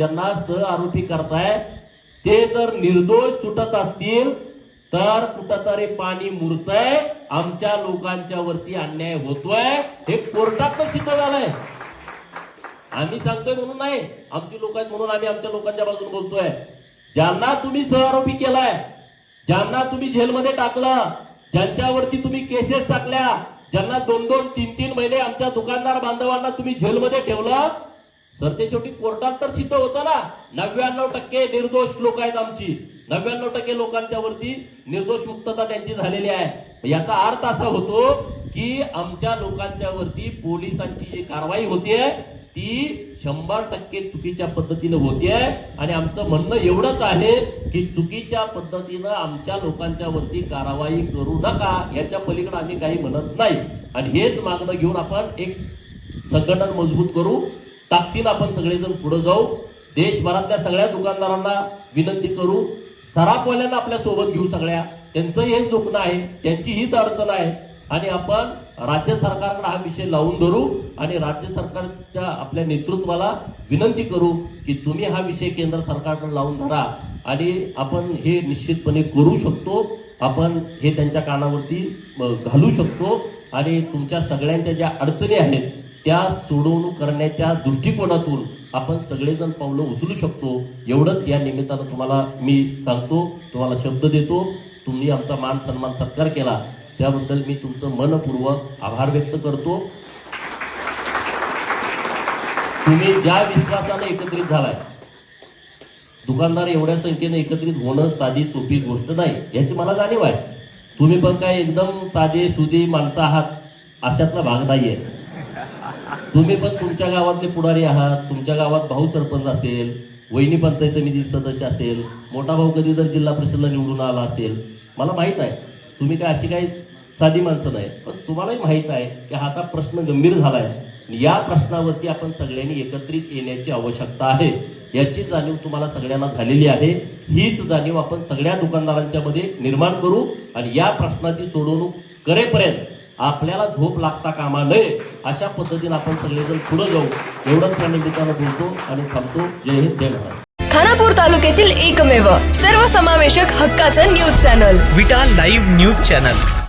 ज्यांना सह आरोपी करताय ते जर निर्दोष सुटत असतील तर कुठंतरी पाणी मुरतंय आमच्या लोकांच्या वरती अन्याय होतोय हे कोर्टात सिद्ध झालंय आम्ही सांगतोय म्हणून नाही आमची लोक आहेत म्हणून आम्ही आमच्या लोकांच्या बाजूने बोलतोय. ज्यांना तुम्ही सहआरोपी केलाय ज्यांना तुम्ही जेलमध्ये टाकलं ज्यांच्यावरती तुम्ही केसेस टाकल्या ज्यांना दोन दोन तीन तीन महिने आमच्या दुकानदार बांधवांना तुम्ही जेलमध्ये ठेवलं सरते शेवटी कोर्टात तर सिद्ध होतं ना. नव्याण्णव टक्के निर्दोष लोक आहेत आमची. नव्याण्णव टक्के लोकांच्या वरती निर्दोष मुक्तता त्यांची झालेली आहे. याचा अर्थ असा होतो की आमच्या लोकांच्या वरती पोलिसांची जी कारवाई होतीये ती शंभर टक्के चुकीच्या पद्धतीनं होतीये. आणि आमचं म्हणणं एवढंच आहे की चुकीच्या पद्धतीनं आमच्या लोकांच्या वरती कारवाई करू नका. याच्या पलीकडे आम्ही काही म्हणत नाही. आणि हेच मागणं घेऊन आपण एक संघटन मजबूत करू. ताकदीनं आपण सगळेजण पुढे जाऊ. देशभरातल्या सगळ्या दुकानदारांना विनंती करू. सराफवाल्यांना आपल्यासोबत घेऊ सगळ्या. त्यांचं हेच दुखणं आहे. त्यांची हीच अडचण आहे. आणि आपण राज्य सरकारकडे हा विषय लावून धरू आणि राज्य सरकारच्या आपल्या नेतृत्वाला विनंती करू की तुम्ही हा विषय केंद्र सरकारकडे लावून धरा. आणि आपण हे निश्चितपणे करू शकतो. आपण हे त्यांच्या कानावरती घालू शकतो. आणि तुमच्या सगळ्यांच्या ज्या अडचणी आहेत त्या सोडवणूक करण्याच्या दृष्टिकोनातून आपण सगळेजण पावलं उचलू शकतो. एवढंच या निमित्तानं तुम्हाला मी सांगतो तुम्हाला शब्द देतो. तुम्ही आमचा मान सन्मान सत्कार केला. त्याबद्दल मी तुमचं मनपूर्वक आभार व्यक्त करतो. तुम्ही ज्या विश्वासानं एकत्रित झालाय दुकानदार एवढ्या संख्येने एकत्रित होणं साधी सोपी गोष्ट नाही याची मला जाणीव आहे. तुम्ही पण काय एकदम साधे सुधी माणसं आहात अशातला भाग नाहीये. तुम्ही पण तुमच्या गावातले पुढारी आहात तुमच्या गावात भाऊ सरपंच असेल वहिनी पंचायत समिती सदस्य असेल मोठा भाऊ कधी तर जिल्हा परिषदला निवडून आला असेल मला माहीत आहे. तुम्ही काय अशी काही साधी माणसं नाही पण तुम्हालाही माहीत आहे की हा आता प्रश्न गंभीर झालाय. आहे या प्रश्नावरती आपण सगळ्यांनी एकत्रित येण्याची आवश्यकता आहे. याची जाणीव तुम्हाला सगळ्यांना झालेली आहे. हीच जाणीव आपण सगळ्या दुकानदारांच्या मध्ये निर्माण करू आणि या प्रश्नाची सोडवणूक करेपर्यंत आपल्याला झोप लागता कामा नये अशा पद्धतीने आपण सगळेजण पुढे जाऊ. एवढंच या निमित्तानं बोलतो आणि थांबतो. जय हिंद जय महाराज खानापूर तालुक्यातील एकमेव सर्वसमावेशक हक्काचं news channel. Vita live news channel.